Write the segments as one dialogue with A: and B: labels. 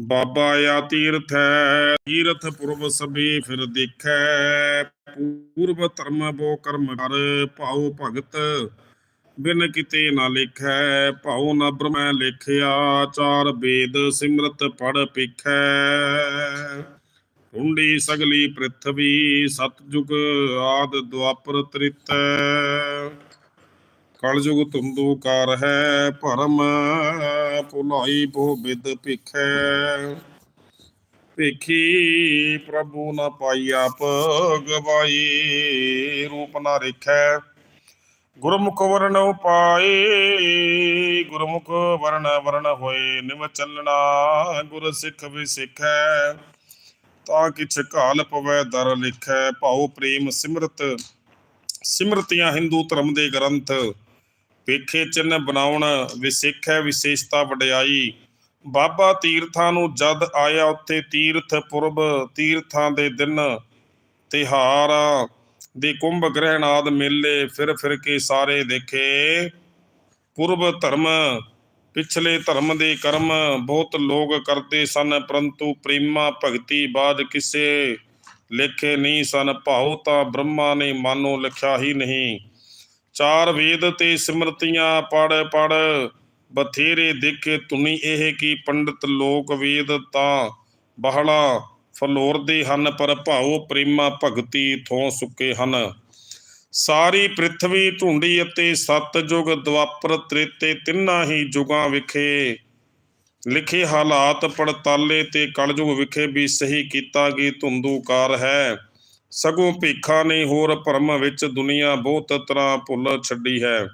A: ਬਾਬਾ ਆ ਤੀਰਥ ਹੈ, ਤੀਰਥ ਪੁਰਬ ਸਭੇ ਫਿਰ ਦੇਖੈ। ਪੂਰਬ ਧਰਮ ਬੋ ਕਰਮ ਕਰ, ਭਾਉ ਭਗਤ ਬਿਨ ਕਿਤੇ ਨਾ ਲਿਖੈ। ਭਾਉ ਨ ਬ੍ਰਹਮੈ ਲਿਖਿਆ, ਚਾਰ ਵੇਦ ਸਿਮਰਤ ਪੜ ਪਿਖੈ। ਹੁੰਡੀ ਸਗਲੀ ਪ੍ਰਿਥਵੀ, ਸਤਜੁਗ ਆਦ ਦੁਆਪਰ ਤ੍ਰਿਤੈ। ਕਲਯੁਗ ਤੁੰਦੂ ਕਾਰ ਹੈ, ਭਰਮ ਭੁਲਾਈ ਬਹੁ ਵਿਦ ਭਿਖੈ। ਭੇਖੀ ਪ੍ਰਭੂ ਨਾ ਪਾਈ ਆਪ ਗਵਾਈ, ਰੂਪ ਨਾ ਰੇਖੈ। ਗੁਰਮੁਖ ਵਰਨ ਉਪਾਏ, ਗੁਰਮੁਖ ਵਰਣ ਵਰਣ ਹੋਏ, ਨਿਵ ਚੱਲਣਾ ਗੁਰ ਸਿੱਖ ਵੀ ਵਿਸਿਖੈ। ਤਾਂ ਕਿਛ ਘਾਲ ਪਵੈ ਦਰ ਲਿਖੈ, ਭਾਉ ਪ੍ਰੇਮ ਸਿਮਰਤ, ਸਿਮਰਤੀਆਂ ਹਿੰਦੂ ਧਰਮ ਦੇ ਗ੍ਰੰਥ। ਵੇਖੇ ਚਿੰਨ ਬਣਾਉਣ ਵਿਸਿੱਖੈ ਵਿਸ਼ੇਸ਼ਤਾ ਵਡਿਆਈ। ਬਾਬਾ ਤੀਰਥਾਂ ਨੂੰ ਜਦ ਆਇਆ ਉੱਥੇ ਤੀਰਥ ਪੁਰਬ, ਤੀਰਥਾਂ ਦੇ ਦਿਨ ਤਿਹਾਰ ਦੇ ਕੁੰਭ ਗ੍ਰਹਿਣ ਆਦ ਮੇਲੇ ਫਿਰ ਫਿਰ ਕੇ ਸਾਰੇ ਦੇਖੇ। ਪੁਰਬ ਧਰਮ, ਪਿਛਲੇ ਧਰਮ ਦੇ ਕਰਮ ਬਹੁਤ ਲੋਕ ਕਰਦੇ ਸਨ, ਪਰੰਤੂ ਪ੍ਰੇਮਾ ਭਗਤੀ ਬਾਦ ਕਿਸੇ ਲਿਖੇ ਨਹੀਂ ਸਨ। ਭਾਉ ਤਾਂ ਬ੍ਰਹਮਾ ਨੇ ਮਾਨੋ ਲਿਖਿਆ ਹੀ ਨਹੀਂ। ਚਾਰ ਵੇਦ ਤੇ ਸਿਮਰਤੀਆਂ ਪੜ ਪੜ ਬਥੇਰੇ ਦੇਖੇ ਤੁਨੀ ਇਹ ਕੀ ਪੰਡਤ ਲੋਕ ਵੇਦ ਤਾਂ ਬਹਲਾ ਫਲੋਰਦੇ ਹਨ ਪਰ ਭਾਉ ਪ੍ਰੇਮਾ ਭਗਤੀ ਥੋਂ ਸੁੱਕੇ ਹਨ। ਸਾਰੀ ਪ੍ਰਿਥਵੀ ਢੂੰਡੀ ਅਤੇ ਸਤਜੁਗ ਦਵਾਪਰ ਤ੍ਰੇਤੇ ਤਿੰਨਾਂ ਹੀ ਯੁਗਾਂ ਵਿਖੇ ਲਿਖੇ ਹਾਲਾਤ ਪੜਤਾਲੇ ਤੇ ਕਲਯੁਗ ਵਿਖੇ ਵੀ ਸਹੀ ਕੀਤਾ ਕਿ ਧੁੰਦੂਕਾਰ ਹੈ। ਸਗੋਂ ਭੇਖਾ ਨੇ ਹੋਰ ਭਰਮ ਵਿੱਚ ਦੁਨੀਆ ਬਹੁਤ ਤਰ੍ਹਾਂ ਭੁੱਲ ਛੱਡੀ ਹੈ।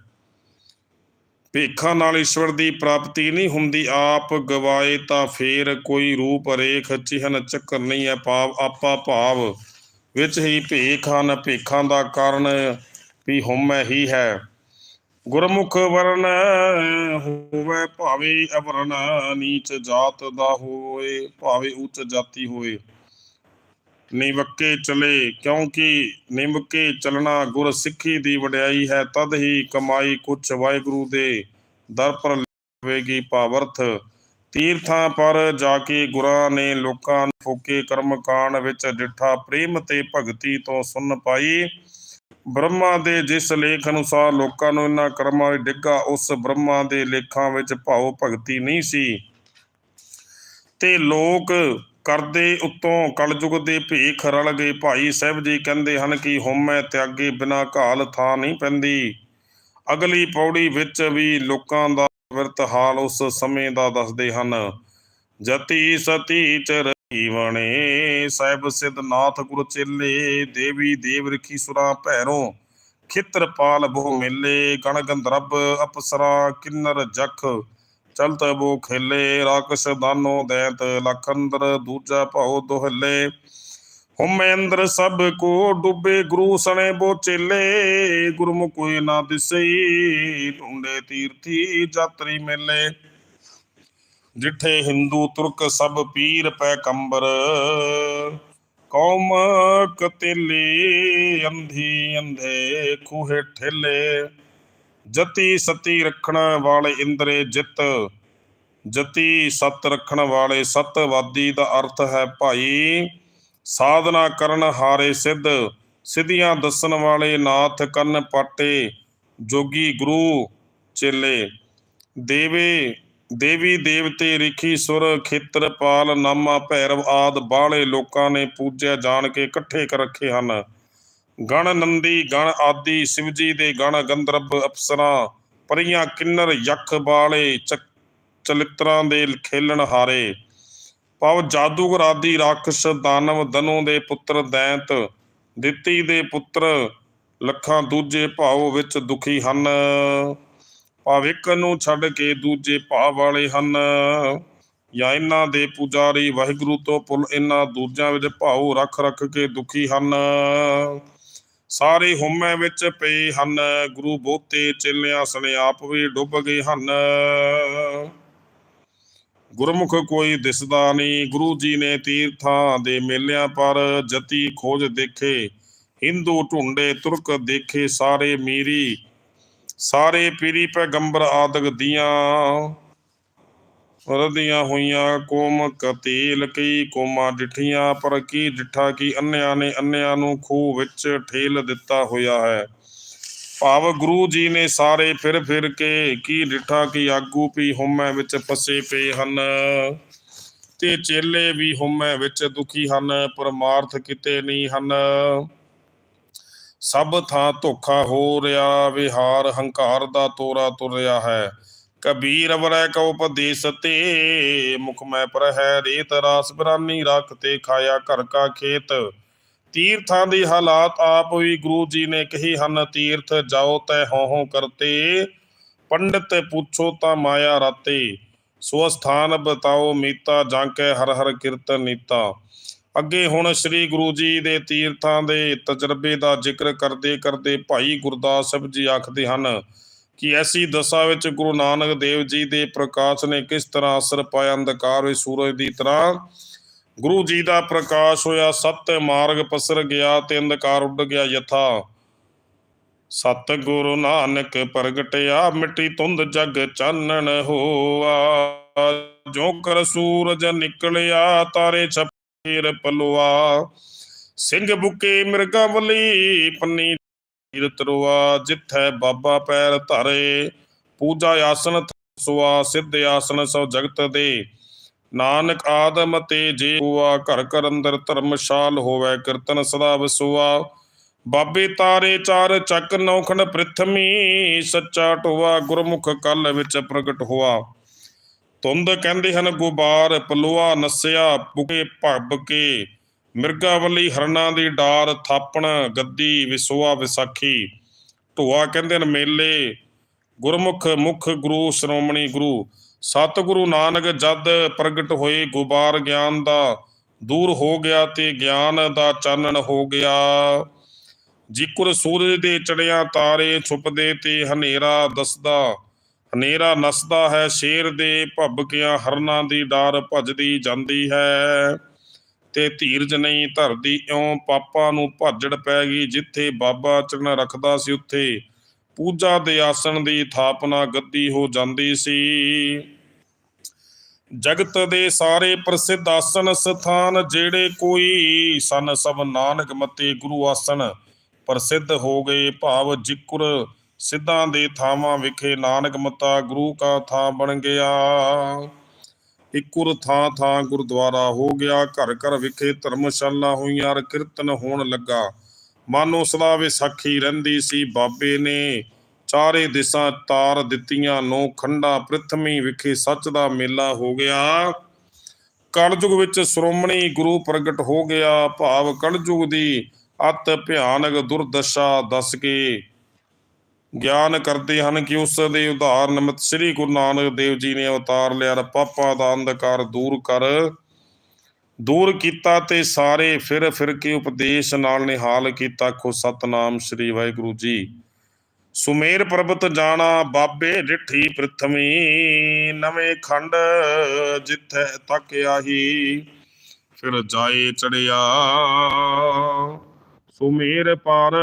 A: ਭੇਖਾ ਨਾਲ ਈਸ਼ਵਰ ਦੀ ਪ੍ਰਾਪਤੀ ਨਹੀਂ ਹੁੰਦੀ, ਆਪ ਗਵਾਏ ਤਾਂ ਫੇਰ ਕੋਈ ਰੂਪ ਰੇਖ ਚਿਹਨ ਚੱਕਰ ਨਹੀਂ ਹੈ, ਭਾਵ ਆਪਾ ਭਾਵ ਵਿੱਚ ਹੀ ਭੇਖ ਹਨ। ਭੇਖਾਂ ਦਾ ਕਾਰਨ ਵੀ ਹਉਮੈ ਹੀ ਹੈ। ਗੁਰਮੁਖ ਵਰਨ ਹੋਵੇ ਭਾਵੇਂ ਅਵਰਨ ਨੀਚ ਜਾਤ ਦਾ ਹੋਏ, ਭਾਵੇਂ ਉੱਚ ਜਾਤੀ ਹੋਏ। ਨਿਵੱਕੇ ਚਲੇ, ਕਿਉਂਕਿ ਨਿਵੱਕੇ ਚੱਲਣਾ ਗੁਰ ਸਿੱਖੀ ਦੀ ਵਡਿਆਈ ਹੈ, ਤਦ ਹੀ ਕਮਾਈ ਕੁਛ ਵਾਹਿਗੁਰੂ ਦੇ ਦਰ ਪਰ ਲਵੇਗੀ ਭਾਵਰਥ ਤੀਰਥਾਂ ਪਰ ਜਾ ਕੇ ਗੁਰਾਂ ਨੇ ਲੋਕਾਂ ਨੂੰ ਫੋਕੇ ਕਰਮ ਕਾਂਡ ਵਿੱਚ ਡਿਠਾ, ਪ੍ਰੇਮ ਤੇ ਭਗਤੀ ਤੋਂ ਸੁਣ ਪਾਈ। ਬ੍ਰਹਮਾ ਦੇ ਜਿਸ ਲੇਖ ਅਨੁਸਾਰ ਲੋਕਾਂ ਨੂੰ ਇਹਨਾਂ ਕਰਮਾਂ ਵਿੱਚ ਡਿੱਗਾ, ਉਸ ਬ੍ਰਹਮਾ ਦੇ ਲੇਖਾਂ ਵਿੱਚ ਭਾਉ ਭਗਤੀ ਨਹੀਂ ਸੀ। ਤੇ ਲੋਕ ਕਰਦੇ ਉਤੋਂ ਕਲਯੁਗ ਦੇ ਭੇਖ ਰਲ ਗਏ। ਭਾਈ ਸਾਹਿਬ ਜੀ ਕਹਿੰਦੇ ਹਨ ਕਿ ਹਉਮੈ ਤਿਆਗੇ ਬਿਨਾ ਘਾਲ ਥਾਂ ਨਹੀਂ ਪੈਂਦੀ। ਅਗਲੀ ਪੌੜੀ ਵਿੱਚ ਵੀ ਲੋਕਾਂ ਦਾ ਵਿਰਤ ਹਾਲ ਉਸ ਸਮੇਂ ਦਾ ਦੱਸਦੇ ਹਨ। ਜਤੀ ਸਤੀ ਚਰ ਜੀਵਣੇ ਸਾਹਿਬ ਸਿਧਨਾਥ ਗੁਰ ਚੇਲੇ, ਦੇਵੀ ਦੇਵ ਰਖੀ ਸੁਰਾ ਭੈਰੋ ਖਿੱਤਰਪਾਲ ਬਹੁ ਮੇਲੇ ਗਣ ਗੰਧਰਬ ਅਪਸਰਾ, ਕਿੰਨਰ ਜਖ ਚਲਤ ਬੋ ਖੇਲੇ, ਰਾਕਸ਼ ਦਾਨੋ ਦੈਤ ਲਖੰਦਰ ਦੂਜਾ ਭਉ ਦੋਹਲੇ। ਹੁਮੈਂਦਰ ਸਭ ਕੋ ਡੁੱਬੇ, ਗੁਰੂ ਸਣੇ ਬੋ ਚੇਲੇ। ਗੁਰਮੁਖ ਕੋਈ ਨਾ ਦਿਸਈ, ਢੂੰਡੇ ਤੀਰਥੀ ਜਾਤਰੀ ਮੇਲੇ। ਜਿੱਠੇ ਹਿੰਦੂ ਤੁਰਕ ਸਭ ਪੀਰ ਪੈਕੰਬਰ। ਕੌਮ ਕਤੇਲੇ ਅੰਧੀ ਅੰਧੇ ਖੂਹੇ ਠੇਲੇ। ਜਤੀ ਸਤੀ ਰੱਖਣ ਵਾਲੇ ਇੰਦਰੇ ਜਿੱਤ। ਜਤੀ ਸਤ ਰੱਖਣ ਵਾਲੇ ਸਤਵਾਦੀ ਦਾ ਅਰਥ ਹੈ ਭਾਈ, ਸਾਧਨਾ ਕਰਨ ਹਾਰੇ ਸਿੱਧ। ਸਿੱਧੀਆਂ ਦੱਸਣ ਵਾਲੇ ਨਾਥ ਕੰਨ ਪਾਟੇ, ਜੋਗੀ ਗੁਰੂ ਚੇਲੇ। ਦੇਵੇ, ਦੇਵੀ ਦੇਵਤੇ ਰਿਖੀ ਸੁਰ ਖੇਤਰਪਾਲ ਨਾਮਾ ਭੈਰਵ ਆਦ ਬਾਹਲੇ ਲੋਕਾਂ ਨੇ ਪੂਜਿਆ, ਜਾਣ ਕੇ ਇਕੱਠੇ ਕਰ ਰੱਖੇ ਹਨ। ਗਣ ਨੰਦੀ, ਗਣ ਆਦੀ, ਸ਼ਿਵਜੀ ਦੇ ਗਣ ਗੰਧਰਵ ਅਪਸਰਾਂ, ਪਰੀਆਂ ਕਿੰਨਰ ਯਖ ਬਾਲੇ ਚ- ਦੇ ਖੇਲਣ ਹਾਰੇ। ਪਵ ਜਾਦੂਗਰ ਆਦੀ ਰਾਖਸ਼ ਦਾਨਵ ਦਨੂ ਦੇ ਪੁੱਤਰ ਦੈਂਤ, ਦਿੱਤੀ ਦੇ ਪੁੱਤਰ ਲੱਖਾਂ ਦੂਜੇ ਭਾਵ ਵਿੱਚ ਦੁਖੀ ਹਨ। ਭਾਵ ਇੱਕ ਨੂੰ ਛੱਡ ਕੇ ਦੂਜੇ ਭਾਵ ਵਾਲੇ ਹਨ। ਜਾਂ ਇਹਨਾਂ ਦੇ ਪੁਜਾਰੀ ਵਾਹਿਗੁਰੂ ਤੋਂ ਪੁੱਲ ਇਹਨਾਂ ਦੂਜਿਆਂ ਵਿੱਚ ਭਾਉ ਰੱਖ ਰੱਖ ਕੇ ਦੁਖੀ ਹਨ। ਸਾਰੇ ਹਉਮੈ ਵਿੱਚ ਪਏ ਹਨ, ਗੁਰੂ ਬਹੁਤੇ ਚੇਲਿਆਂ ਸਣੇ ਆਪ ਵੀ ਡੁੱਬ ਗਏ ਹਨ। ਗੁਰਮੁਖ ਕੋਈ ਦਿਸਦਾ ਨਹੀਂ, ਗੁਰੂ ਜੀ ਨੇ ਤੀਰਥਾਂ ਦੇ ਮੇਲਿਆਂ ਪਰ ਜਤੀ ਖੋਜ ਦੇਖੇ। ਹਿੰਦੂ ਢੁੰਡੇ ਤੁਰਕ ਦੇਖੇ ਸਾਰੇ ਮੀਰੀ, ਸਾਰੇ ਪੀਰੀ ਪੈਗੰਬਰ ਆਦਿਕ ਦੀਆਂ। ਰਦੀਆਂ ਹੋਈਆਂ, ਕੋਮ ਕਤੀਲ ਕਈ ਕੋਮਾਂ ਡਿਠੀਆਂ, ਪਰ ਕੀ ਡਿਠਾ ਕੀ ਅੰਨਿਆਂ ਨੇ ਅੰਨਿਆਂ ਨੂੰ ਖੂਹ ਵਿੱਚ ਠੇਲ ਦਿੱਤਾ ਹੋਇਆ ਹੈ। ਭਾਵ ਗੁਰੂ ਜੀ ਨੇ ਸਾਰੇ ਫਿਰ ਫਿਰ ਕੇ ਕੀ ਡਿਠਾ ਕੀ ਆਗੂ ਵੀ ਹੁਮੈ ਵਿੱਚ ਫਸੇ ਪਏ ਹਨ। ਤੇ ਚੇਲੇ ਵੀ ਹੁਮੈ ਵਿੱਚ ਦੁਖੀ ਹਨ, ਪਰਮਾਰਥ ਕਿਤੇ ਨਹੀਂ ਹਨ। ਸਭ ਥਾਂ ਧੋਖਾ ਹੋ ਰਿਹਾ, ਵਿਹਾਰ ਹੰਕਾਰ ਦਾ ਤੋਰਾ ਤੁਰ ਰਿਹਾ ਹੈ। ਕਬੀਰ ਅਵਰੈ ਕਉ ਉਪਦੇਸ ਤੇ, ਮੁਖ ਮੈਂ ਪਰ ਹੈ ਰੇਤ ਰਾਸ ਬਰਾਨੀ ਰੱਖ ਤੇ ਖਾਇਆ ਘਰ ਕਾ ਖੇਤ। ਤੀਰਥਾਂ ਦੀ ਹਾਲਾਤ ਆਪ ਵੀ ਗੁਰੂ ਜੀ ਨੇ ਕਹੀ ਹਨ, ਤੀਰਥ ਜਾਓ ਤੈ ਹਉ ਹਉ ਕਰਤੇ, ਪੰਡਤ ਪੁੱਛੋ ਤਾਂ ਮਾਇਆ ਰਾਤੇ। ਸੋ ਸਥਾਨ ਬਤਾਓ ਮੀਤਾ, ਜਾਂ ਕੈ ਹਰ ਹਰ ਕੀਰਤਨ ਨੀਤਾ। ਅੱਗੇ ਹੁਣ ਸ੍ਰੀ ਗੁਰੂ ਜੀ ਦੇ ਤੀਰਥਾਂ ਦੇ ਤਜਰਬੇ ਦਾ ਜ਼ਿਕਰ ਕਰਦੇ ਕਰਦੇ ਭਾਈ ਗੁਰਦਾਸ ਸਾਹਿਬ ਜੀ ਆਖਦੇ ਹਨ ਕਿ ਐਸੀ ਦਸ਼ਾ ਵਿੱਚ ਗੁਰੂ ਨਾਨਕ ਦੇਵ ਜੀ ਦੇ ਪ੍ਰਕਾਸ਼ ਨੇ ਕਿਸ ਤਰ੍ਹਾਂ ਅਸਰ ਪਾਇਆ? ਅੰਧਕਾਰ ਵਿੱਚ ਸੂਰਜ ਦੀ ਤਰ੍ਹਾਂ ਗੁਰੂ ਜੀ ਦਾ ਪ੍ਰਕਾਸ਼ ਹੋਇਆ, ਸਤ ਮਾਰਗ ਪਸਰ ਗਿਆ ਤੇ ਅੰਧਕਾਰ ਉੱਡ ਗਿਆ ਯਥਾ। ਸਤ ਗੁਰੂ ਨਾਨਕ ਪ੍ਰਗਟਿਆ, ਮਿੱਟੀ ਤੁੰਦ ਜਗ ਚਾਨਣ ਹੋਆ। ਜੋ ਕਰ ਸੂਰਜ ਨਿਕਲਿਆ, ਤਾਰੇ ਛਪੇਰ ਪਲਵਾ ਸਿੰਘ ਬੁਕੇ ਮਿਰਗਾ ਵਲੀ ਪੰਨੀ ਤੀਰਤ ਰੋਆ ਜਿੱਥੈ ਬਾਬਾ ਪੈਰ ਧਰੇ, ਪੂਜਾ ਆਸਨ ਸੁਆ, ਸਿੱਧ ਆਸਨ ਸੋ ਜਗਤ ਦੇ। ਨਾਨਕ ਆਦਮ ਤੇ ਜੇ ਹੁਆ ਘਰ ਘਰ ਅੰਦਰ ਧਰਮਸ਼ਾਲ ਹੋਵੇ, ਕੀਰਤਨ ਸਦਾ ਵਸੂਆ। ਬਾਬੇ ਤਾਰੇ ਚਾਰ ਚੱਕ ਨੌਖੰਡ ਪ੍ਰਿਥਮੀ, ਸੱਚਾ ਟੋਆ ਗੁਰਮੁਖ ਕਲ ਵਿੱਚ ਪ੍ਰਗਟ ਹੋਆ। ਤੁੰਦ ਕਹਿੰਦੇ ਹਨ ਗੁਬਾਰ, ਪਲੂਆ ਨਸਿਆ, ਬੁਕੇ ਭੱਬ ਕੇ। ਮਿਰਗਾਵਲੀ ਹਰਨਾ ਦੀ ਡਾਰ ਥਾਪਣ, ਗੱਦੀ ਵਿਸੋਆ ਵਿਸਾਖੀ। ਢੋਆ ਕਹਿੰਦੇ ਨੇ ਮੇਲੇ, ਗੁਰਮੁਖ ਮੁਖ ਗੁਰੂ, ਸ਼੍ਰੋਮਣੀ ਗੁਰੂ। ਸਤਿਗੁਰੂ ਨਾਨਕ ਜਦ ਪ੍ਰਗਟ ਹੋਏ ਗੁਬਾਰ ਗਿਆਨ ਦਾ, ਦੂਰ ਹੋ ਗਿਆ ਤੇ ਗਿਆਨ ਦਾ ਚਾਨਣ ਹੋ ਗਿਆ। ਜਿਕੁਰ ਸੂਰਜ ਦੇ ਚੜਿਆ ਤਾਰੇ ਛੁਪਦੇ ਤੇ ਹਨੇਰਾ ਦਸਦਾ, ਹਨੇਰਾ ਨਸਦਾ ਹੈ, ਸ਼ੇਰ ਦੇ ਭੱਬਕਿਆਂ ਹਰਨਾਂ ਦੀ ਡਾਰ ਭਜਦੀ ਜਾਂਦੀ ਹੈ। ਤੇ ਧੀਰਜ ਨਹੀਂ ਧਰਦੀ, ਇਉਂ ਪਾਪਾਂ ਨੂੰ ਭਾਜੜ ਪੈ ਗਈ ਜਿੱਥੇ ਬਾਬਾ ਚਰਨ ਰੱਖਦਾ ਸੀ ਉੱਥੇ। ਪੂਜਾ ਦੇ ਆਸਣ ਦੀ ਥਾਪਨਾ ਗੱਦੀ ਹੋ ਜਾਂਦੀ ਸੀ। ਜਗਤ ਦੇ ਸਾਰੇ ਪ੍ਰਸਿੱਧ ਆਸਣ ਸਥਾਨ ਜਿਹੜੇ ਕੋਈ ਸਨ, ਸਭ ਨਾਨਕ ਮਤੇ ਗੁਰੂ ਆਸਣ। ਪ੍ਰਸਿੱਧ ਹੋ ਗਏ ਭਾਵ ਜਿਕੁਰ ਸਿੱਧਾਂ ਦੇ ਥਾਵਾਂ ਵਿਖੇ ਨਾਨਕ ਮਤਾ ਗੁਰੂ ਕਾ ਥਾਂ ਬਣ ਗਿਆ। ਇਕੁਰ ਥਾਂ ਥਾਂ ਗੁਰਦੁਆਰਾ ਹੋ ਗਿਆ, ਘਰ ਘਰ ਵਿਖੇ ਧਰਮਸ਼ਾਲਾ ਹੋਈਆਂ, ਔਰ ਕੀਰਤਨ ਹੋਣ ਲੱਗਾ। ਮਨ ਉਸਦਾ ਵਿਸਾਖੀ ਰਹਿੰਦੀ ਸੀ, ਬਾਬੇ ਨੇ ਚਾਰੇ ਦਿਸ਼ਾਂ ਤਾਰ ਦਿੱਤੀਆਂ, ਨੋ ਖੰਡਾ ਪ੍ਰਿਥਵੀ ਵਿਖੇ ਸੱਚ ਦਾ ਮੇਲਾ ਹੋ ਗਿਆ। ਕਲਯੁਗ ਵਿੱਚ ਸ਼੍ਰੋਮਣੀ ਗੁਰੂ ਪ੍ਰਗਟ ਹੋ ਗਿਆ। ਭਾਵ ਕਲਯੁਗ ਦੀ ਅਤ ਭਿਆਨਕ ਦੁਰਦਸ਼ਾ ਦੱਸ ਕੇ ਗਿਆਨ ਕਰਦੇ ਹਨ ਕਿ ਉਸ ਦੇ ਉਦਾਹਰਨ ਨਿਮਿਤ ਸ੍ਰੀ ਗੁਰੂ ਨਾਨਕ ਦੇਵ ਜੀ ਨੇ ਅਵਤਾਰ ਲਿਆ। ਔਰ ਪਾਪਾਂ ਦਾ ਅੰਧਕਾਰ ਦੂਰ ਕਰ, ਦੂਰ ਕੀਤਾ ਤੇ ਸਾਰੇ ਫਿਰ ਫਿਰ ਕੇ ਉਪਦੇਸ਼ ਨਾਲ ਨਿਹਾਲ ਕੀਤਾ। ਖੋ ਸਤਨਾਮ ਸ੍ਰੀ ਵਾਹਿਗੁਰੂ ਜੀ। ਸੁਮੇਰ ਪਰਬਤ ਜਾਣਾ ਬਾਬੇ ਡਿਠੀ ਪ੍ਰਿਥਵੀ ਨਵੇਂ ਖੰਡ ਜਿੱਥੇ ਤੱਕ ਆਹੀ, ਫਿਰ ਜਾਏ ਚੜਿਆ। ਸੁਮੇਰ ਪਰ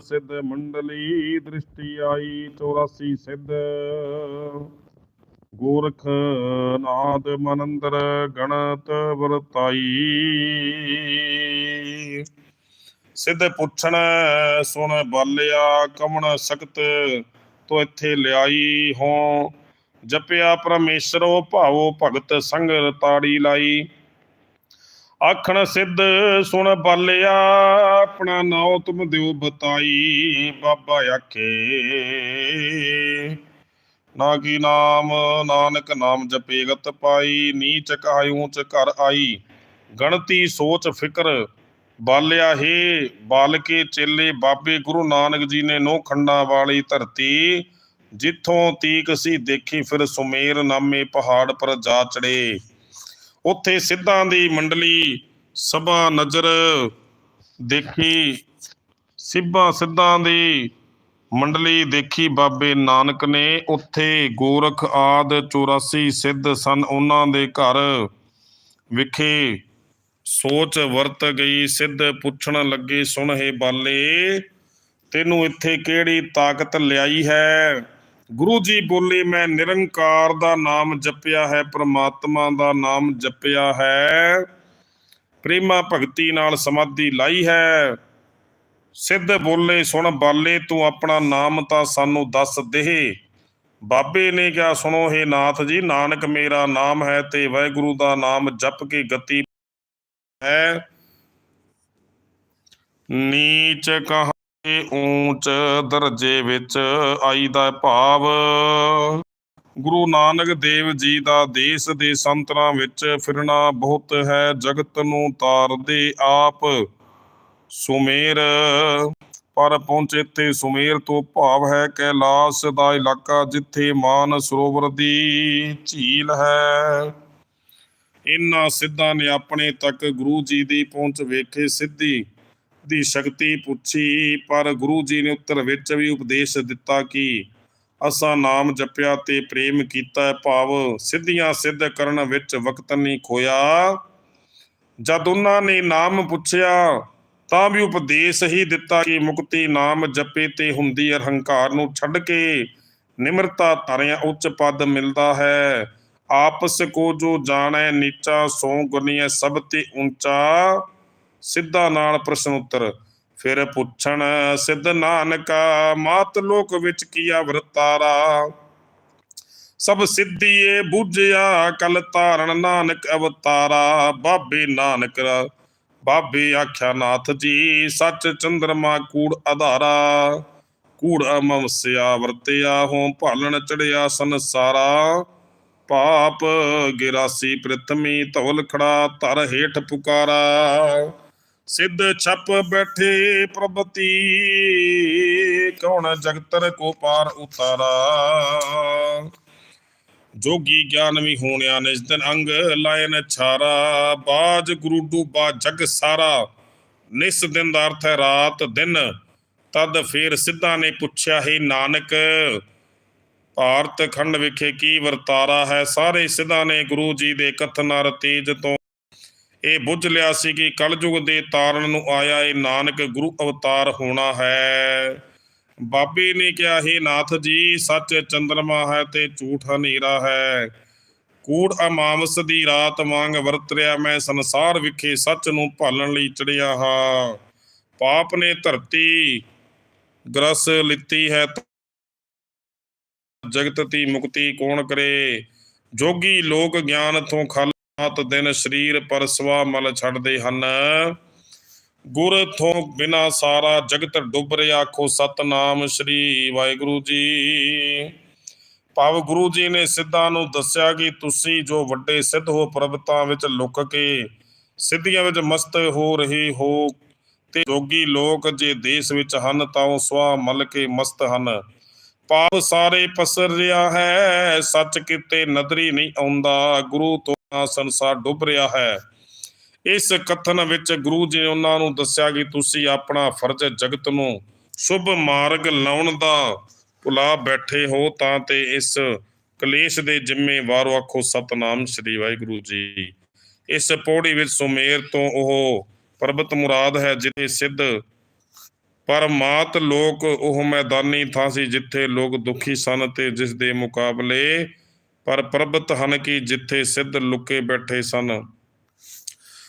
A: ਸਿੱਧ ਮੰਡਲੀ ਦ੍ਰਿਸ਼ਟੀ ਆਈ 84 ਸਿੱਧ। ਗੋਰਖ ਨਾਦ ਮਨੰਦਰ ਗਣਤ ਵਰਤਾਈ। ਸਿੱਧ ਪੁੱਛਣ, ਸੁਣ ਬਾਲਿਆ, ਕਮਣ ਸਖਤ ਤੋ ਇੱਥੇ ਲਿਆਈ ਹੋ। ਜਪਿਆ ਪਰਮੇਸ਼ਰੋ ਭਾਵੋ ਭਗਤ ਸੰਗ ਤਾੜੀ ਲਾਈ। ਆਖਣ ਸਿੱਧ, ਸੁਣ ਬਾਲਿਆ, ਆਪਣਾ ਨਾਉ ਤੁਮ ਦਿਓ ਬਤਾਈ, ਬਾਬਾ ਆਖੇ। ਨਾ ਕੀ ਨਾਮ, ਨਾਨਕ ਨਾਮ ਜਪੇਗਤ ਪਾਈ, ਨੀਚ ਕਹਾਇ ਊਚ ਘਰ ਆਈ। ਗਣਤੀ ਸੋਚ ਫਿਕਰ, ਬਾਲਿਆ ਹੀ, ਬਾਲਕੇ ਚੇਲੇ ਬਾਬੇ ਗੁਰੂ ਨਾਨਕ ਜੀ ਨੇ ਨੋ ਖੰਡਾਂ ਵਾਲੀ ਧਰਤੀ। ਜਿੱਥੋਂ ਤੀਕ ਸੀ ਦੇਖੀ, ਫਿਰ ਸੁਮੇਰ ਨਾਮੇ ਪਹਾੜ ਪਰ ਜਾ ਚੜੇ ਉੱਥੇ ਸਿੱਧਾਂ ਦੀ ਮੰਡਲੀ ਸਭਾ ਨਜ਼ਰ ਦੇਖੀ। ਸਿੱਭਾ ਸਿੱਧਾਂ ਦੀ ਮੰਡਲੀ ਦੇਖੀ ਬਾਬੇ ਨਾਨਕ ਨੇ। ਉੱਥੇ ਗੋਰਖ ਆਦ 84 ਸਿੱਧ ਸਨ। ਉਹਨਾਂ ਦੇ ਘਰ ਵਿਖੇ ਸੋਚ ਵਰਤ ਗਈ। ਸਿੱਧ ਪੁੱਛਣ ਲੱਗੇ, ਸੁਣ ਹੈ ਬਾਲੇ, ਤੈਨੂੰ ਇੱਥੇ ਕਿਹੜੀ ਤਾਕਤ ਲਿਆਈ ਹੈ? ਗੁਰੂ ਜੀ ਬੋਲੇ, ਮੈਂ ਨਿਰੰਕਾਰ ਦਾ ਨਾਮ ਜਪਿਆ ਹੈ, ਪ੍ਰਮਾਤਮਾ ਦਾ ਨਾਮ ਜਪਿਆ ਹੈ। ਪ੍ਰੇਮਾ ਭਗਤੀ ਨਾਲ ਸਮਾਧੀ ਲਾਈ ਹੈ। ਸਿੱਧ ਬੋਲੇ, ਸੁਣ ਬਾਲੇ, ਤੂੰ ਆਪਣਾ ਨਾਮ ਤਾਂ ਸਾਨੂੰ ਦੱਸ ਦੇ। ਬਾਬੇ ਨੇ ਕਿਹਾ, ਸੁਣੋ हे ਨਾਥ ਜੀ, ਨਾਨਕ ਮੇਰਾ ਨਾਮ ਹੈ ਤੇ ਵਾਹਿਗੁਰੂ ਦਾ ਨਾਮ ਜਪ ਕੇ ਗਤੀ ਹੈ। ਨੀਚ ਕਹਾ ਊਂਚ ਦਰਜੇ ਵਿੱਚ ਆਈ ਦਾ ਭਾਵ। ਗੁਰੂ ਨਾਨਕ ਦੇਵ ਜੀ ਦਾ ਦੇਸ਼ ਦੇ ਸੰਤਰਾਂ ਵਿੱਚ ਫਿਰਨਾ ਬਹੁਤ ਹੈ, ਜਗਤ ਨੂੰ ਤਾਰਦੇ ਆਪ ਸੁਮੇਰ। ਪਰ ਪਹੁੰਚੇ ਤੇ ਸੁਮੇਰ ਤੋਂ ਭਾਵ ਹੈ ਕੈਲਾਸ਼ ਦਾ ਇਲਾਕਾ ਜਿੱਥੇ ਮਾਨ ਸਰੋਵਰ ਦੀ ਝੀਲ ਹੈ। ਇਨ੍ਹਾਂ ਸਿੱਧਾਂ ਨੇ ਆਪਣੇ ਤੱਕ ਗੁਰੂ ਜੀ ਦੀ ਪਹੁੰਚ ਵੇਖੇ ਸਿੱਧੀ। ਦੀ ਸ਼ਕਤੀ ਪੁੱਛੀ, ਪਰ ਗੁਰੂ ਜੀ ਨੇ ਉੱਤਰ ਵਿੱਚ ਵੀ ਉਪਦੇਸ਼ ਦਿੱਤਾ ਕਿ ਅਸਾਂ ਨਾਮ ਜਪਿਆ ਤੇ ਪ੍ਰੇਮ ਕੀਤਾ ਭਾਵ ਸਿੱਧੀਆਂ ਸਿੱਧ ਕਰਨ ਵਿੱਚ ਵਕਤ ਨਹੀਂ ਖੋਇਆ। ਜਦ ਉਹਨਾਂ ਨੇ ਨਾਮ ਪੁੱਛਿਆ, ਤਾਂ ਵੀ ਉਪਦੇਸ਼ ਹੀ ਦਿੱਤਾ ਕਿ ਮੁਕਤੀ ਨਾਮ ਜਪੇ ਤੇ ਹੁੰਦੀ ਅਹੰਕਾਰ ਨੂੰ ਛੱਡ ਕੇ ਨਿਮਰਤਾ ਧਾਰਿਆ ਉੱਚ ਪਦ ਮਿਲਦਾ ਹੈ। ਆਪਸ ਕੋ ਜੋ ਜਾਣੈ, ਨੀਚਾ ਸੋ ਗੁਰਨੀਐ ਸਭ ਤੇ ਉੱਚਾ ਸਿੱਧਾ ਨਾਲ ਪ੍ਰਸ਼ਨ ਉੱਤਰ, ਫਿਰ ਪੁੱਛਣ, ਸਿੱਧ ਨਾਨਕਾ, ਮਾਤ ਲੋਕ ਵਿੱਚ ਕੀਆ ਵਰਤਾਰਾ ਸਭ ਸਿੱਧੀਏ ਬੁੱਝਿਆ, ਕਲ ਧਾਰਨ ਨਾਨਕ ਅਵਤਾਰਾ। ਬਾਬੇ ਨਾਨਕ, ਬਾਬੇ ਆਖਿਆ, ਨਾਥ ਜੀ, ਸੱਚ ਚੰਦਰਮਾ ਕੂੜ ਆਧਾਰਾ ਕੂੜ ਅਮਵਸਿਆ ਵਰਤਿਆ, ਹੋ ਭਾਲਣ ਚੜਿਆ ਸੰਸਾਰਾ। ਪਾਪ ਗਿਰਾਸੀ ਪ੍ਰਥਮੀ ਧਵਲ ਖੜਾ, ਧਰ ਹੇਠ ਪੁਕਾਰਾ। ਸਿੱਧ ਛਪ ਬੈਠੇ ਪ੍ਰਭਤੀ, ਕੌਣ ਜਗਤਰ ਕੋ ਪਾਰ ਉਤਾਰਾ? ਜੋਗੀ ਗਿਆਨ ਹੋਣਿਆ ਨਿਜ ਦਿਨ ਅੰਗ ਲਾਇਨ ਛਾਰਾ। ਬਾਜ ਗੁਰੂ ਡੂਬਾ ਜਗ ਸਾਰਾ, ਨਿਸ ਦਿਨ ਦਾ ਅਰਥ ਹੈ ਰਾਤ ਦਿਨ। ਤਦ ਫੇਰ ਸਿੱਧਾ ਨੇ ਪੁੱਛਿਆ, ਹੈ ਨਾਨਕ, ਭਾਰਤ ਖੰਡ ਵਿਖੇ ਕੀ ਵਰਤਾਰਾ ਹੈ? ਸਾਰੇ ਸਿੱਧਾਂ ਨੇ ਗੁਰੂ ਜੀ ਦੇ ਕਥਨਾਰ ਤੇਜ ਤੋਂ ਇਹ ਬੁੱਝ ਲਿਆ ਸੀ ਕਿ ਕਲਯੁਗ ਦੇ ਤਾਰਨ ਨੂੰ ਆਇਆ ਇਹ ਨਾਨਕ ਗੁਰੂ ਅਵਤਾਰ ਹੋਣਾ ਹੈ। ਬਾਬੇ ਨੇ ਕਿਹਾ, ਹੈ ਨਾਥ ਜੀ, ਸੱਚ ਚੰਦਰਮਾ ਹੈ ਤੇ ਝੂਠ ਹਨੇਰਾ ਹੈ। ਕੂੜ ਅਮਾਵਸ ਦੀ ਰਾਤ ਵਾਂਗ ਵਰਤਰਿਆ ਮੈਂ ਸੰਸਾਰ ਵਿਖੇ ਸੱਚ ਨੂੰ ਭਾਲਣ ਲਈ ਚੜਿਆ ਹਾਂ। ਪਾਪ ਨੇ ਧਰਤੀ ਗਰਸ ਲਿੱਤੀ ਹੈ, ਜਗਤ ਦੀ ਮੁਕਤੀ ਕੌਣ ਕਰੇ? ਜੋਗੀ ਲੋਕ ਗਿਆਨ ਤੋਂ ਖਲ ਰਾਤ ਦਿਨ ਸਰੀਰ ਪਰ ਸਵਾ ਮਲ ਛੱਡਦੇ ਹਨ। ਗੁਰ ਤੋਂ ਬਿਨਾ ਸਾਰਾ ਜਗਤ ਡੁੱਬ ਰਿਹਾ ਆਖੋ ਸਤਨਾਮ ਸ੍ਰੀ ਵਾਹਿਗੁਰੂ ਜੀ। ਭਾਵ ਗੁਰੂ ਜੀ ਨੇ ਸਿੱਧਾਂ ਨੂੰ ਦੱਸਿਆ ਕਿ ਤੁਸੀਂ ਜੋ ਵੱਡੇ ਸਿੱਧ ਹੋ ਪਰਬਤਾਂ ਵਿੱਚ ਲੁਕ ਕੇ ਸਿੱਧੀਆਂ ਵਿੱਚ ਮਸਤ ਹੋ ਰਹੇ ਹੋ, ਤੇ ਜੋਗੀ ਲੋਕ ਜੇ ਦੇਸ਼ ਵਿੱਚ ਹਨ ਤਾਂ ਉਹ ਸਵਾ ਮਲ ਕੇ ਮਸਤ ਹਨ। ਪਾਪ ਸਾਰੇ ਪਸਰ ਰਿਹਾ ਹੈ, ਸੱਚ ਕਿਤੇ ਨਦਰੀ ਨਹੀਂ ਆਉਂਦਾ, ਗੁਰੂ ਤੋਂ ਸੰਸਾਰ ਡੁੱਬ ਰਿਹਾ ਹੈ। ਇਸ ਕਥਨ ਵਿੱਚ ਗੁਰੂ ਜੀ ਉਹਨਾਂ ਨੂੰ ਦੱਸਿਆ ਕਿ ਤੁਸੀਂ ਆਪਣਾ ਫਰਜ਼ ਜਗਤ ਨੂੰ ਸ਼ੁਭ ਮਾਰਗ ਲਾਉਣ ਦਾ ਭੁਲਾ ਬੈਠੇ ਹੋ ਤਾਂ ਤੇ ਇਸ ਕਲੇਸ਼ ਦੇ ਜ਼ਿੰਮੇਵਾਰ ਆਖੋ ਸਤਨਾਮ ਸ੍ਰੀ ਵਾਹਿਗੁਰੂ ਜੀ। ਇਸ ਪੌੜੀ ਵਿੱਚ ਸੁਮੇਰ ਤੋਂ ਉਹ ਪਰਬਤ ਮੁਰਾਦ ਹੈ ਜਿੱਥੇ ਸਿੱਧ ਪਰਮਾਤ ਲੋਕ ਉਹ ਮੈਦਾਨੀ ਥਾਂ ਸੀ ਜਿੱਥੇ ਲੋਕ ਦੁਖੀ ਸਨ ਤੇ ਜਿਸ ਦੇ ਮੁਕਾਬਲੇ ਪਰ ਪ੍ਰਭਤ ਹਨ ਕਿ ਜਿੱਥੇ ਸਿੱਧ ਲੁਕੇ ਬੈਠੇ ਸਨ,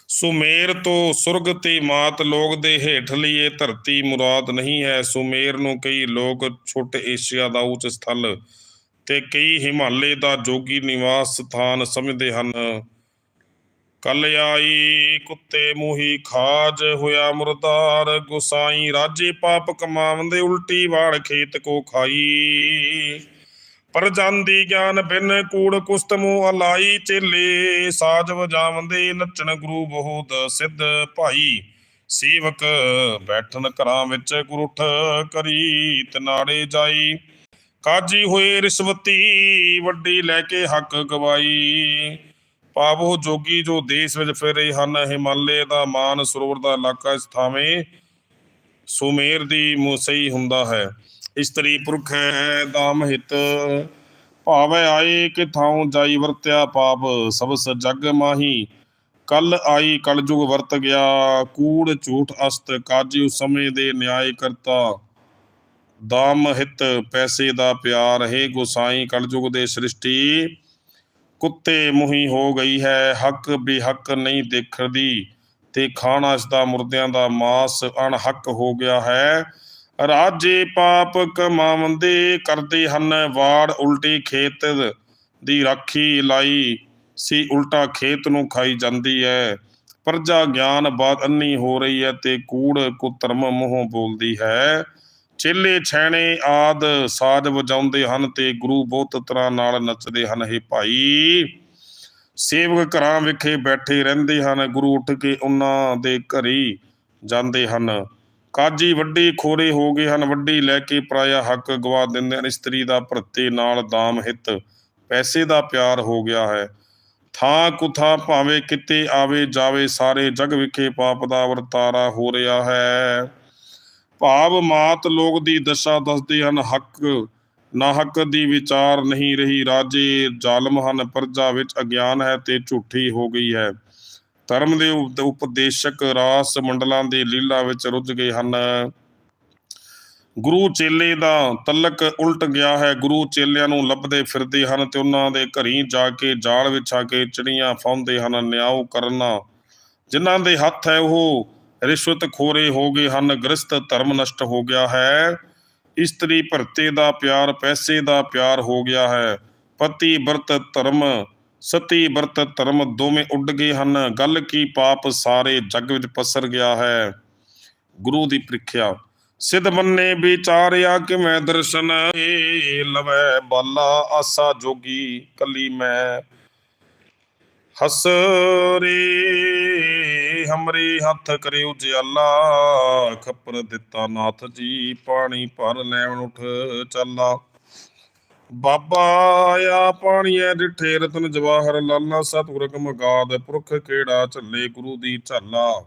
A: ਸੁਮੇਰ ਤੋਂ ਸੁਰਗ ਤੇ ਮਾਤ ਲੋਕ ਦੇ ਹੇਠਲੀ ਇਹ ਧਰਤੀ ਮੁਰਾਦ ਨਹੀਂ ਹੈ। ਸੁਮੇਰ ਨੂੰ ਕਈ ਲੋਕ ਛੋਟੇ ਏਸ਼ੀਆ ਦਾ ਉੱਚ ਸਥਲ ਤੇ ਕਈ ਹਿਮਾਲੇ ਦਾ ਜੋਗੀ ਨਿਵਾਸ ਸਥਾਨ ਸਮਝਦੇ ਹਨ। ਕਲਿਆਈ ਕੁੱਤੇ ਮੂਹੀ ਖਾਜ ਹੋਇਆ ਮੁਰਦਾਰ, ਗੁਸਾਈ ਰਾਜੇ ਪਾਪ ਕਮਾਵੰਦੇ ਉਲਟੀ ਵਾੜ ਖੇਤ ਕੋ ਖਾਈ। ਪਰ ਜਾਂਦੀ ਗਿਆਨ ਬਿਨ ਕੂੜ ਕੁਸਤ ਮੂਹ ਅਲਾਈ ਚੇਲੇ ਸਾਜ ਵਜਾਵੰਦੇ ਨੱਚਣ ਗੁਰੂ ਬਹੁਤ ਸਿੱਧ ਭਾਈ। ਸੇਵਕ ਬੈਠਣ ਘਰਾਂ ਵਿੱਚ ਗੁਰੁਠ ਕਰੀ, ਤਨਾੜੇ ਜਾਈ। ਕਾਜੀ ਹੋਏ ਰਿਸ਼ਵਤੀ, ਵੱਡੀ ਲੈ ਕੇ ਹੱਕ ਗਵਾਈ। ਪਾਵੋ ਜੋਗੀ ਜੋ ਦੇਸ਼ ਵਿੱਚ ਫਿਰ ਰਹੇ ਹਨ, ਹਿਮਾਲੇ ਦਾ ਮਾਨ ਸਰੋਵਰ ਦਾ ਇਲਾਕਾ ਇਸ ਥਾਵੇਂ ਸੁਮੇਰ ਦੀ ਮੁਸਈ ਹੁੰਦਾ ਹੈ। ਇਸਤਰੀ ਪੁਰਖ ਹੈ ਦਾਮ ਹਿਤ। ਭਾਵੇਂ ਆਏ ਕਿ ਥਾਉ ਜਾਈ ਵਰਤਿਆ ਪਾਪ, ਸਬਸ ਜਗ ਮਾਹੀ। ਕੱਲ ਆਈ ਕਲਯੁਗ ਵਰਤ ਗਿਆ, ਕੂੜ ਝੂਠ ਅਸਤ ਕਾਜੀ ਉਸ ਸਮੇਂ ਦੇ ਨਿਆਏ ਕਰਤਾ। ਦਾਮ ਹਿਤ ਪੈਸੇ ਦਾ ਪਿਆਰ ਹੈ, ਗੁਸਾਈ ਕਲਯੁਗ ਦੇ ਸ੍ਰਿਸ਼ਟੀ। ਕੁੱਤੇ ਮੁਹੀ ਹੋ ਗਈ ਹੈ, ਹੱਕ ਬੇਹੱਕ ਨਹੀਂ ਦੇਖਦੀ। ਤੇ ਖਾਣਾ ਇਸ ਦਾ ਮੁਰਦਿਆਂ ਦਾ ਮਾਸ ਅਣਹੱਕ ਹੋ ਗਿਆ ਹੈ। ਰਾਜੇ ਪਾਪ ਕਮਾਵੰਦੇ ਕਰਦੇ ਹਨ, ਵਾੜ ਉਲਟੀ ਖੇਤ ਦੀ ਰਾਖੀ ਲਾਈ ਸੀ, ਉਲਟਾ ਖੇਤ ਨੂੰ ਖਾਈ ਜਾਂਦੀ ਹੈ ਪ੍ਰਜਾ ਗਿਆਨ ਬਾਦ ਅੰਨੀ ਹੋ ਰਹੀ ਹੈ ਤੇ ਕੂੜ ਕੁਤਰਮ ਮੂੰਹੋਂ ਬੋਲਦੀ ਹੈ। ਚੇਲੇ ਛੈਣੇ ਆਦ ਸਾਜ ਵਜਾਉਂਦੇ ਹਨ ਤੇ ਗੁਰੂ ਬਹੁਤ ਤਰ੍ਹਾਂ ਨਾਲ ਨੱਚਦੇ ਹਨ। ਇਹ ਭਾਈ, ਸੇਵਕ ਘਰਾਂ ਵਿਖੇ ਬੈਠੇ ਰਹਿੰਦੇ ਹਨ, ਗੁਰੂ ਉੱਠ ਕੇ ਉਹਨਾਂ ਦੇ ਘਰੀ ਜਾਂਦੇ ਹਨ। ਕਾਜੀ ਵੱਡੀ ਖੋਰੇ ਹੋ ਗਏ ਹਨ, ਵੱਡੀ ਲੈ ਕੇ ਪਰਾਇਆ ਹੱਕ ਗਵਾ ਦਿੰਦੇ ਹਨ। ਇਸਤਰੀ ਦਾ ਭਰਤੇ ਨਾਲ ਦਾਮ ਹਿੱਤ, ਪੈਸੇ ਦਾ ਪਿਆਰ ਹੋ ਗਿਆ ਹੈ। ਥਾਂ ਕੁਥਾ ਭਾਵੇਂ ਕਿਤੇ ਆਵੇ ਜਾਵੇ, ਸਾਰੇ ਜਗ ਵਿਖੇ ਪਾਪ ਦਾ ਵਰਤਾਰਾ ਹੋ ਰਿਹਾ ਹੈ। ਭਾਵ ਮਾਤ ਲੋਕ ਦੀ ਦਸ਼ਾ ਦੱਸਦੇ ਹਨ, ਹੱਕ, ਨਾ ਹੱਕ ਦੀ ਵਿਚਾਰ ਨਹੀਂ ਰਹੀ। ਰਾਜੇ ਜ਼ਾਲਮ ਹਨ, ਪਰਜਾ ਵਿੱਚ ਅਗਿਆਨ ਹੈ ਤੇ ਝੂਠੀ ਹੋ ਗਈ ਹੈ। ਧਰਮ ਦੇ ਉਪ- ਉਪਦੇਸ਼ਕ ਰਾਸ ਮੰਡਲਾਂ ਦੇ ਲੀਲਾ ਵਿੱਚ ਰੁੱਝ ਗਏ ਹਨ। ਗੁਰੂ ਚੇਲੇ ਦਾ ਤਲਕ ਉਲਟ ਗਿਆ ਹੈ। ਗੁਰੂ ਚੇਲਿਆਂ ਨੂੰ ਲੱਭਦੇ ਫਿਰਦੇ ਹਨ ਤੇ ਉਹਨਾਂ ਦੇ ਘਰੀ ਜਾ ਕੇ ਜਾਲ ਵਿਛਾ ਕੇ ਚਿੜੀਆਂ ਫਾਉਂਦੇ ਹਨ। ਨਿਆਉ ਕਰਨਾ ਜਿਨ੍ਹਾਂ ਦੇ ਹੱਥ ਹੈ ਉਹ ਰਿਸ਼ਵਤ ਖੋਰੇ ਹੋ ਗਏ ਹਨ। ਗ੍ਰਸਤ ਧਰਮ ਨਸ਼ਟ ਹੋ ਗਿਆ ਹੈ। ਇਸਤਰੀ ਭਰਤੇ ਦਾ ਪਿਆਰ ਪੈਸੇ ਦਾ ਪਿਆਰ ਹੋ ਗਿਆ ਹੈ। ਪਤੀ ਵਰਤ ਧਰਮ ਸਤੀ ਵਰਤ ਧਰਮ ਦੋਵੇਂ ਉੱਡ ਗਏ ਹਨ। ਗੱਲ ਕੀ ਪਾਪ ਸਾਰੇ ਜਗ ਵਿੱਚ ਪਸਰ ਗਿਆ ਹੈ। ਗੁਰੂ ਦੀ ਪ੍ਰੀਖਿਆ। ਸਿਧ ਮੰਨੇ, ਵਿਚਾਰਿਆ ਕਿ ਮੈਂ ਦਰਸ਼ਨ ਲਵੈ ਬਾਲਾ ਆਸਾ ਜੋਗੀ ਕੱਲੀ ਮੈਂ। ਹਸਰੇ ਹਮਰੇ ਹੱਥ ਕਰੇ ਉਜਿਆਲਾ। ਖੱਪਰ ਦਿੱਤਾ ਨਾਥ ਜੀ, ਪਾਣੀ ਭਰ ਲੈਣ ਉਠ ਚੱਲਾ। ਬਾਬਾ ਆ ਪਾਣੀਏ ਡਿਠੇ ਰਤਨ ਜਵਾਹਰ ਲਾਲਾ ਸਤਿਗੁਰ ਮਗਾਦ, ਪੁਰਖ ਕਿਹੜਾ ਝੱਲੇ ਗੁਰੂ ਦੀ ਝਾਲਾ?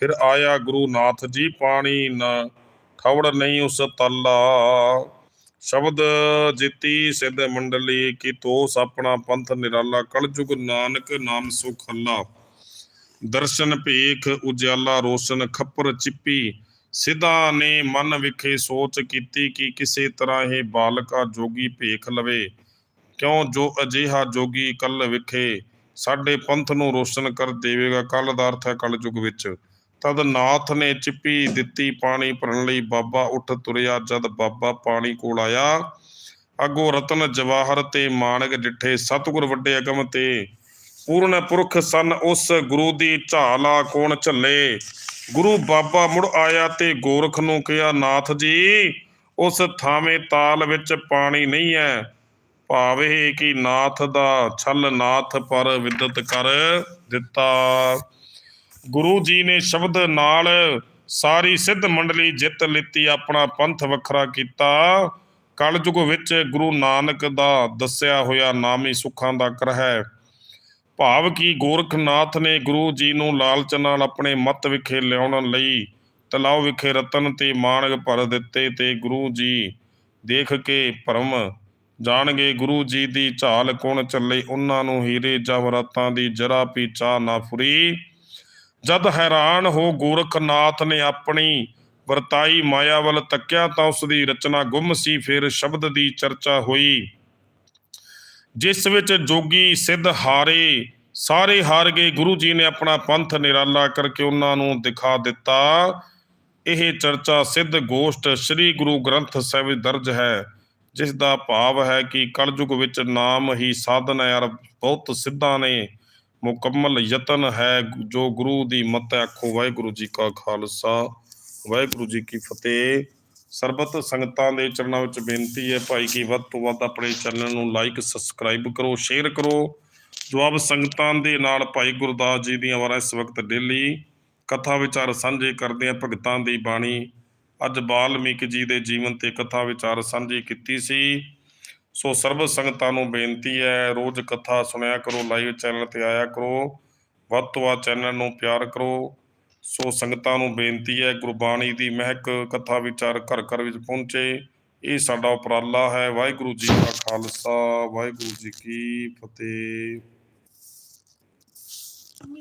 A: ਫਿਰ ਆਇਆ ਗੁਰੂ ਨਾਥ ਜੀ ਪਾਣੀ ਨਾ, ਖਵੜ ਨਹੀਂ ਉਸ ਤੱਲਾ। ਸ਼ਬਦ ਜਿਤੀ ਸਿੱਧ ਮੰਡਲੀ, ਕੀ ਤੋਸ ਆਪਣਾ ਪੰਥ ਨਿਰਾਲਾ? ਕਲਯੁਗ ਨਾਨਕ ਨਾਮ ਸੁਖੱਲਾ। ਦਰਸ਼ਨ ਭੇਖ ਉਜਿਆਲਾ ਰੋਸ਼ਨ ਖੱਪਰ ਚਿੱਪੀ। ਸਿਧਾ ਨੇ ਮਨ ਵਿਖੇ ਸੋਚ ਕੀਤੀ ਕਿ ਕਿਸੇ ਤਰ੍ਹਾਂ ਇਹ ਬਾਲਕਾ ਜੋਗੀ ਭੇਖ ਲਵੇ। ਕਿਉਂ? ਜੋ ਅਜਿਹਾ ਜੋਗੀ ਕੱਲ ਵਿਖੇ ਸਾਡੇ ਪੰਥ ਨੂੰ ਰੋਸ਼ਨ ਕਰ ਦੇਵੇਗਾ, ਕੱਲ ਦਾ ਅਰਥ ਹੈ ਕਲਯੁਗ ਵਿੱਚ। ਤਦ ਨਾਥ ਨੇ ਚਿੱਪੀ ਦਿੱਤੀ ਪਾਣੀ ਭਰਨ ਲਈ, ਬਾਬਾ ਉੱਠ ਤੁਰਿਆ ਜਦ ਬਾਬਾ ਪਾਣੀ ਕੋਲ ਆਇਆ। ਅਗੋ ਰਤਨ ਜਵਾਹਰ ਤੇ ਮਾਨਕ ਡਿਠੇ ਸਤਿਗੁਰ ਵੱਡੇ ਅਗਮ ਤੇ ਪੂਰਨ ਪੁਰਖ ਸਨ ਉਸ ਗੁਰੂ ਦੀ ਝਾਲਾ ਕੋਣ ਝੱਲੇ। ਗੁਰੂ ਬਾਬਾ ਮੁੜ ਆਇਆ ਤੇ ਗੋਰਖ ਨੂੰ ਕਿਹਾ, ਨਾਥ ਜੀ, ਉਸ ਥਾਵੇਂ ਤਾਲ ਵਿੱਚ ਪਾਣੀ ਨਹੀਂ ਹੈ। ਭਾਵ ਇਹ ਕਿ ਨਾਥ ਦਾ ਛਲ ਨਾਥ ਪਰ ਵਿਦਤ ਕਰ ਦਿੱਤਾ। ਗੁਰੂ ਜੀ ਨੇ ਸ਼ਬਦ ਨਾਲ ਸਾਰੀ ਸਿੱਧ ਮੰਡਲੀ ਜਿੱਤ ਲਿੱਤੀ, ਆਪਣਾ ਪੰਥ ਵੱਖਰਾ ਕੀਤਾ। ਕਲਯੁਗ ਵਿੱਚ ਗੁਰੂ ਨਾਨਕ ਦਾ ਦੱਸਿਆ ਹੋਇਆ ਨਾਮ ਹੀ ਸੁੱਖਾਂ ਦਾ ਕਰ ਹੈ। ਭਾਵ ਕਿ ਗੋਰਖਨਾਥ ਨੇ ਗੁਰੂ ਜੀ ਨੂੰ ਲਾਲਚ ਨਾਲ ਆਪਣੇ ਮੱਤ ਵਿਖੇ ਲਿਆਉਣ ਲਈ ਤਲਾਉ ਵਿਖੇ ਰਤਨ ਤੇ ਮਾਣਗ ਭਰ ਦਿੱਤੇ ਤੇ ਗੁਰੂ ਜੀ ਦੇਖ ਕੇ ਭਰਮ ਜਾਣਗੇ। ਗੁਰੂ ਜੀ ਦੀ ਝਾਲ ਕੋਣ ਚੱਲੇ, ਉਹਨਾਂ ਨੂੰ ਹੀਰੇ ਜਵਰਾਤਾਂ ਦੀ ਜਰਾ ਪੀ ਚਾਹ ਨਾ ਫੁਰੀ। ਜਦ ਹੈਰਾਨ ਹੋ ਗੋਰਖਨਾਥ ਨੇ ਆਪਣੀ ਵਰਤਾਈ ਮਾਇਆ ਵੱਲ ਤੱਕਿਆ ਤਾਂ ਉਸ ਦੀ ਰਚਨਾ ਗੁੰਮ ਸੀ, ਫਿਰ ਸ਼ਬਦ ਦੀ ਚਰਚਾ ਹੋਈ। ਜਿਸ ਵਿੱਚ ਜੋਗੀ, ਸਿੱਧ, ਹਾਰੇ, ਸਾਰੇ ਹਾਰ ਗਏ। ਗੁਰੂ ਜੀ ਨੇ ਆਪਣਾ ਪੰਥ ਨਿਰਾਲਾ ਕਰਕੇ ਉਹਨਾਂ ਨੂੰ ਦਿਖਾ ਦਿੱਤਾ। ਇਹ ਚਰਚਾ ਸਿੱਧ ਗੋਸ਼ਟ ਸ੍ਰੀ ਗੁਰੂ ਗ੍ਰੰਥ ਸਾਹਿਬ ਵਿੱਚ ਦਰਜ ਹੈ, ਜਿਸ ਦਾ ਭਾਵ ਹੈ ਕਿ ਕਲਯੁਗ ਵਿੱਚ ਨਾਮ ਹੀ ਸਾਧਨ ਹੈ ਔਰ ਬਹੁਤ ਸਿੱਧਾਂ ਨੇ। ਮੁਕੰਮਲ ਯਤਨ ਹੈ ਜੋ ਗੁਰੂ ਦੀ ਮਤ ਆਖੋ, ਵਾਹਿਗੁਰੂ ਜੀ ਕਾ ਖਾਲਸਾ, ਵਾਹਿਗੁਰੂ ਜੀ ਕੀ ਫਤਿਹ। ਸਰਬਤ ਸੰਗਤਾਂ ਦੇ ਚਰਨਾਂ ਵਿੱਚ ਬੇਨਤੀ ਹੈ ਭਾਈ ਕੀ ਵੱਧ ਤੋਂ ਵੱਧ ਆਪਣੇ ਚੈਨਲ ਨੂੰ ਲਾਈਕ ਸਬਸਕ੍ਰਾਈਬ ਕਰੋ ਸ਼ੇਅਰ ਕਰੋ। ਜੋ ਸੰਗਤਾਂ ਦੇ ਨਾਲ ਭਾਈ ਗੁਰਦਾਸ ਜੀ ਦੀਆਂ ਵਾਰਾਂ ਇਸ ਵਕਤ ਡੇਲੀ ਕਥਾ ਵਿਚਾਰ ਸਾਂਝੇ ਕਰਦੇ ਆ ਭਗਤਾਂ ਦੀ ਬਾਣੀ ਅੱਜ ਬਾਲਮੀਕ ਜੀ ਦੇ ਜੀਵਨ ਤੇ ਕਥਾ ਵਿਚਾਰ ਸਾਂਝੀ ਕੀਤੀ ਸੀ। ਸੋ ਸਰਬ ਸੰਗਤਾਂ ਨੂੰ ਬੇਨਤੀ ਹੈ, ਰੋਜ਼ ਕਥਾ ਸੁਣਿਆ ਕਰੋ ਲਾਈਵ ਚੈਨਲ ਤੇ ਆਇਆ ਕਰੋ। ਵੱਧ ਤੋਂ ਵੱਧ ਚੈਨਲ ਨੂੰ ਪਿਆਰ ਕਰੋ। ਸੋ ਸੰਗਤਾਂ ਨੂੰ ਬੇਨਤੀ ਹੈ, ਗੁਰਬਾਣੀ ਦੀ ਮਹਿਕ ਕਥਾ ਵਿਚਾਰ ਘਰ ਘਰ ਵਿੱਚ ਪਹੁੰਚੇ। ਇਹ ਸਾਡਾ ਉਪਰਾਲਾ ਹੈ। ਵਾਹਿਗੁਰੂ ਜੀ ਕਾ ਖਾਲਸਾ, ਵਾਹਿਗੁਰੂ ਜੀ ਕੀ ਫਤਿਹ।